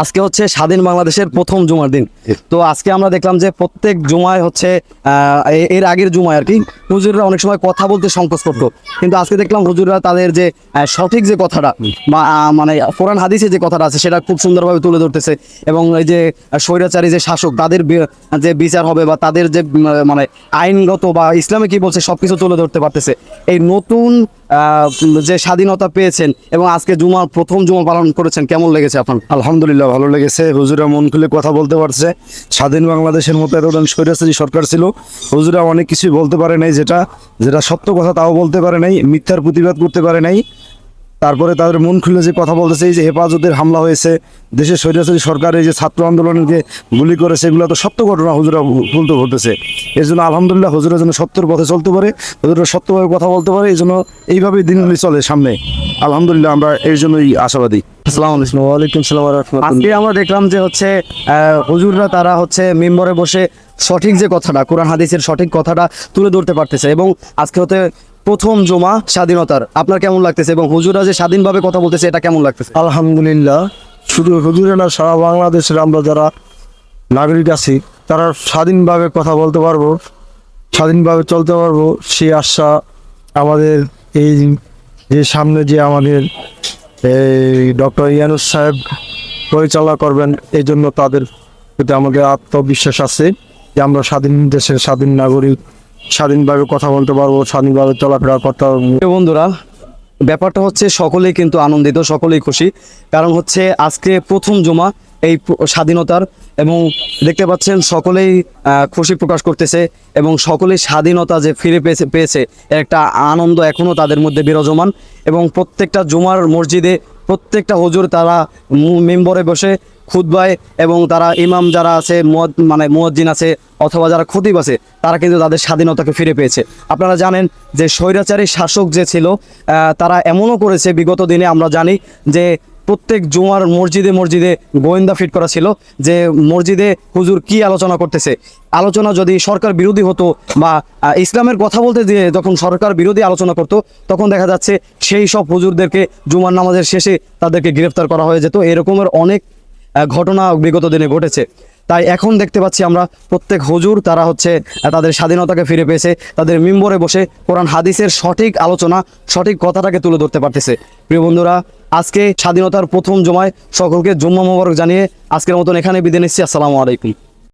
আজকে হচ্ছে স্বাধীন বাংলাদেশের প্রথম জুমার দিন। তো আজকে আমরা দেখলাম যে প্রত্যেক জুমায় হচ্ছে এর আগের জুমায় আর কি, হুজুররা অনেক সময় কথা বলতে সংকোচ করতো। কিন্তু আজকে দেখলাম হুজুররা তাদের যে সঠিক যে কথাটা বা মানে কোরআন হাদিসে যে কথাটা আছে, সেটা খুব সুন্দরভাবে তুলে ধরতেছে। এবং এই যে স্বৈরাচারী যে শাসক, তাদের যে বিচার হবে বা তাদের যে মানে আইনগত বা ইসলামে কি বলছে, সবকিছু তুলে ধরতে পারতেছে। এই নতুন যে স্বাধীনতা পেয়েছেন এবং আজকে জুমার প্রথম জুমা পালন করেছেন, কেমন লেগেছে আপনার? আলহামদুলিল্লাহ, ভালো লেগেছে। হুজুরা মন খুলে কথা বলতে পারছে। স্বাধীন বাংলাদেশের মতো এতদিন স্বৈরাচারী সরকার ছিল। হুজুরা অনেক কিছুই বলতে পারে নাই যেটা যেটা সত্য কথা তাও বলতে পারে নাই, মিথ্যার প্রতিবাদ করতে পারে নাই। তারপরে তাদের মন খুলে যে কথা বলতেছে এই যে হেফাজতের হামলা হয়েছে দেশের স্বৈরাচারী সরকার এই যে ছাত্র আন্দোলনকে গুলি করে এগুলো তো সত্য ঘটনা হুজুরা তুলতে ঘটেছে এর জন্য আলহামদুলিল্লাহ হুজুরা যেন সত্যের পথে চলতে পারে হুজুরা সত্যভাবে কথা বলতে পারে এই জন্য এইভাবেই দিনগুলি চলে সামনে। আলহামদুলিল্লাহ আমরা এর জন্যই আশাবাদী। আজকে আমরা দেখলাম যে হচ্ছে আহ, হুজুররা তারা হচ্ছে মেম্বরে বসে সঠিক যে কথাটা কোরআন হাদিসের সঠিক কথাটা তুলে ধরতে পারতেছে এবং আজকে হতে প্রথম জমা স্বাধীনতার। আপনার কেমন লাগতেছে এবং হুজুররা যে স্বাধীনভাবে কথা বলতেছে, এটা কেমন লাগতেছে? আলহামদুলিল্লাহ, শুধু হুজুরে না, সারা বাংলাদেশের আমরা যারা নাগরিক আছি, তারা স্বাধীনভাবে কথা বলতে পারব, স্বাধীনভাবে চলতে পারব, সেই আশা আমাদের এই যে সামনে যে আমাদের এই ডক্টর ইয়ানুস সাহেব পরিচালনা করবেন এই জন্য তাদের প্রতি আমাদের আত্মবিশ্বাস আছে যে আমরা স্বাধীন দেশের স্বাধীন নাগরিক। স্বাধীনভাবে কথা বলতে পারব, স্বাধীনভাবে চলাফেরা করতে পারব। বন্ধুরা, ব্যাপারটা হচ্ছে সকলেই কিন্তু আনন্দিত, সকলেই খুশি। কারণ হচ্ছে আজকে প্রথম জমা এই স্বাধীনতার এবং দেখতে পাচ্ছেন সকলেই খুশি প্রকাশ করতেছে এবং সকলেই স্বাধীনতা যে ফিরে পেয়েছে পেয়েছে, একটা আনন্দ এখনও তাদের মধ্যে বিরাজমান। এবং প্রত্যেকটা জুমার মসজিদে প্রত্যেকটা হুজুর তারা মেম্বরে বসে খুতবায় এবং তারা ইমাম যারা আছে, মুয়াদ- মানে মুয়াজ্জিন আছে অথবা যারা খতিব আছে, তারা কিন্তু তাদের স্বাধীনতাকে ফিরে পেয়েছে। আপনারা জানেন যে স্বৈরাচারী শাসক যে ছিল তারা এমনও করেছে, বিগত দিনে আমরা জানি যে প্রত্যেক জুমার মসজিদে মসজিদে গোয়েন্দা ফিট করা ছিল যে মসজিদে হুজুর কি আলোচনা করতেছে। আলোচনা যদি সরকার বিরোধী হতো বা ইসলামের কথা বলতে দিয়ে যখন সরকার বিরোধী আলোচনা করতো, তখন দেখা যাচ্ছে সেই সব হুজুরদেরকে জুমার নামাজের শেষে তাদেরকে গ্রেফতার করা হয়ে যেত। এরকমের অনেক ঘটনা বিগত দিনে ঘটেছে। তাই এখন দেখতে পাচ্ছি আমরা প্রত্যেক হজুর, তারা হচ্ছে তাদের স্বাধীনতাকে ফিরে পেয়েছে, তাদের মিম্বরে বসে কোরআন, হাদিসের সঠিক আলোচনা, সঠিক কথাটাকে তুলে ধরতে পারতেছে। প্রিয় বন্ধুরা, আজকে স্বাধীনতার প্রথম জমায় সকলকে জুম্মা মোবারক জানিয়ে আজকের মতন এখানে বিদায় নিচ্ছি। আসসালামু আলাইকুম।